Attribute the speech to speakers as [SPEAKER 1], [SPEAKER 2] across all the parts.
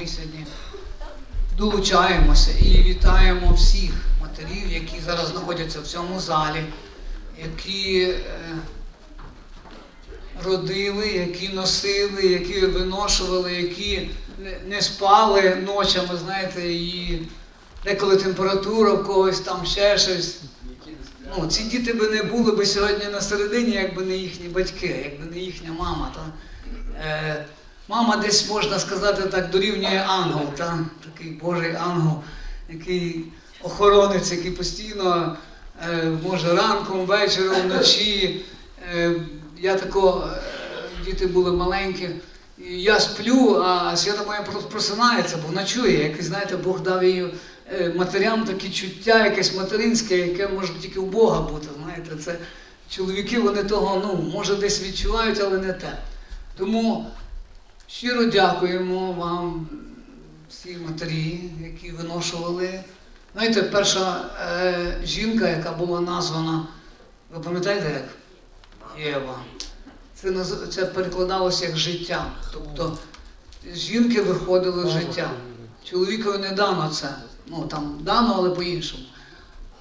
[SPEAKER 1] ми сьогодні долучаємося і вітаємо всіх матерів, які зараз знаходяться в цьому залі, які е, родили, які носили, які виношували, які не- спали ночами, знаєте, і деколи температура в когось там ще щось. Ну, ці діти би не були би сьогодні на середині, якби не їхні батьки, якби не їхня мама. Та? Мама десь, можна сказати, так дорівнює ангел, та? такий Божий ангел, який охоронець, який постійно е, може ранком, вечором, вночі. Е, я тако, е, діти були маленькі. І я сплю, а свята моя прос- просинається, бо вона чує, який, знаєте, Бог дав їй матерям такі чуття, якесь материнське, яке може тільки у Бога бути. Знаєте, це чоловіки вони того, ну, може, десь відчувають, але не те. Тому щиро дякуємо вам, всі матері, які виношували. Знаєте, перша е, жінка, яка була названа, ви пам'ятаєте як? Єва. Це, це перекладалося як життя. Тобто жінки виходило життя. Чоловікові не дано це. Ну там дано, але по-іншому.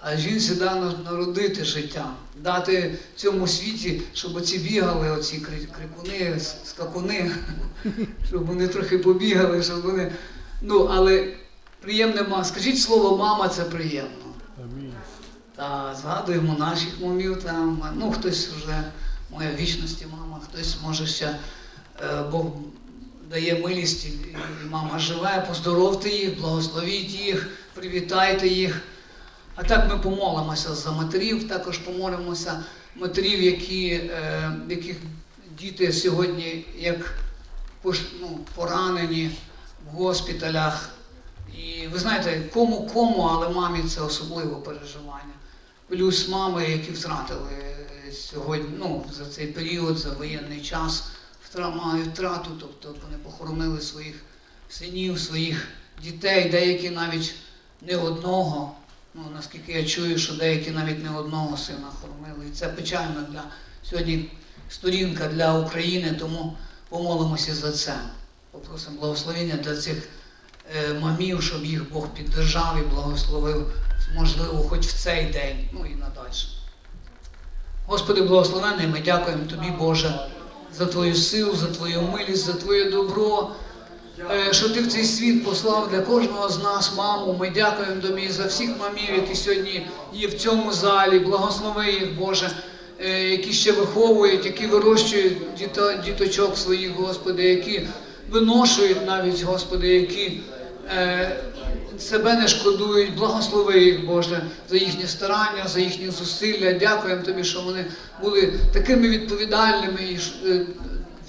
[SPEAKER 1] А жінці дано народити життя, дати цьому світі, щоб оці бігали, оці крикуни, скакуни, щоб вони трохи побігали, щоб вони. Ну, але приємне мама. Скажіть слово мама, це приємно.
[SPEAKER 2] Амінь.
[SPEAKER 1] Та згадуємо наших мамів там. Ну, хтось вже моя вічності мама, хтось може ще е, Бог дає милість, і мама живе, поздоровте їх, благословіть їх, привітайте їх. А так ми помолимося за матерів, також помолимося матерів, які, е, яких діти сьогодні як ну, поранені в госпіталях. І ви знаєте, кому кому, але мамі це особливе переживання. Плюс мами, які втратили е, сьогодні, ну, за цей період, за воєнний час, мають втрату, тобто вони похоронили своїх синів, своїх дітей, деякі навіть не одного. Ну, наскільки я чую, що деякі навіть не одного сина хоронили. І це печально для сьогодні сторінка для України, тому помолимося за це. Попросимо благословення для цих е, мамів, щоб їх Бог піддержав і благословив, можливо, хоч в цей день, ну і надальше. Господи, благословений, ми дякуємо Тобі, Боже, за Твою силу, за Твою милість, за Твоє добро, що Ти в цей світ послав для кожного з нас, маму. Ми дякуємо Тобі за всіх мамів, які сьогодні є в цьому залі. Благослови їх, Боже, е, які ще виховують, які вирощують діто- діточок своїх, Господи, які виношують навіть, Господи, які е, себе не шкодують, благослови їх, Боже, за їхні старання, за їхні зусилля. Дякуємо Тобі, що вони були такими відповідальними і, е,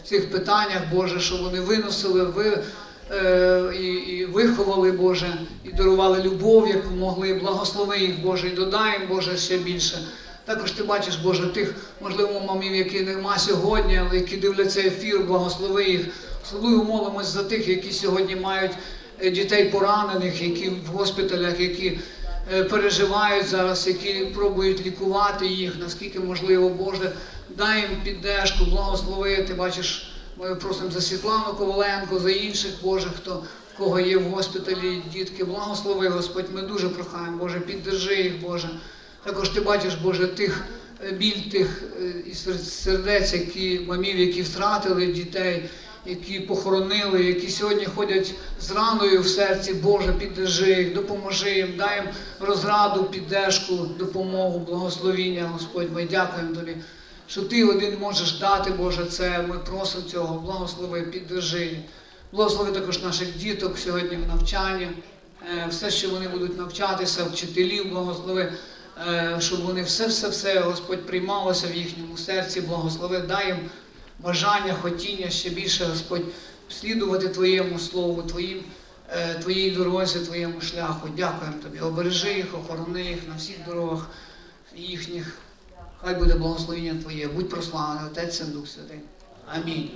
[SPEAKER 1] цих питаннях, Боже, що вони виносили, ви, е, і, і виховали, Боже, і дарували любов, яку могли. Благослови їх, Боже, і додай їм, Боже, ще більше. Також ти бачиш, Боже, тих, можливо, мамів, які нема сьогодні, але які дивляться ефір, благослови їх. Особливо молимось за тих, які сьогодні мають е, дітей поранених, які в госпіталях, які е, переживають зараз, які пробують лікувати їх, наскільки можливо, Боже, дай їм піддержку, благослови. Ти бачиш, ми просимо за Світлану Коваленко, за інших Боже, хто кого є в госпіталі дітки. Благослови, Господь, ми дуже прохаємо, Боже, піддержи їх, Боже. Також ти бачиш, Боже, тих е, біль тих е, сердець, які мамів, які втратили дітей, які похоронили, які сьогодні ходять з раною в серці. Боже, піддержи їх, допоможи їм, дай їм розраду, піддержку, допомогу, благословіння, Господь. Ми дякуємо тобі. Що ти один можеш дати, Боже, це ми просимо цього, благослови, піддержи. Благослови також наших діток сьогодні в навчанні, Е, все, що вони будуть навчатися, вчителів, благослови, е, щоб вони все-все-все, Господь, приймалося в їхньому серці, благослови, дай їм бажання, хотіння ще більше, Господь, слідувати Твоєму Слову, Твоїм, е, Твоїй дорозі, Твоєму шляху. Дякуємо Тобі. Обережи їх, охорони їх на всіх дорогах їхніх. Хай буде благословення Твоє. Будь прославлений, Отець Син, Дух Святий. Амінь.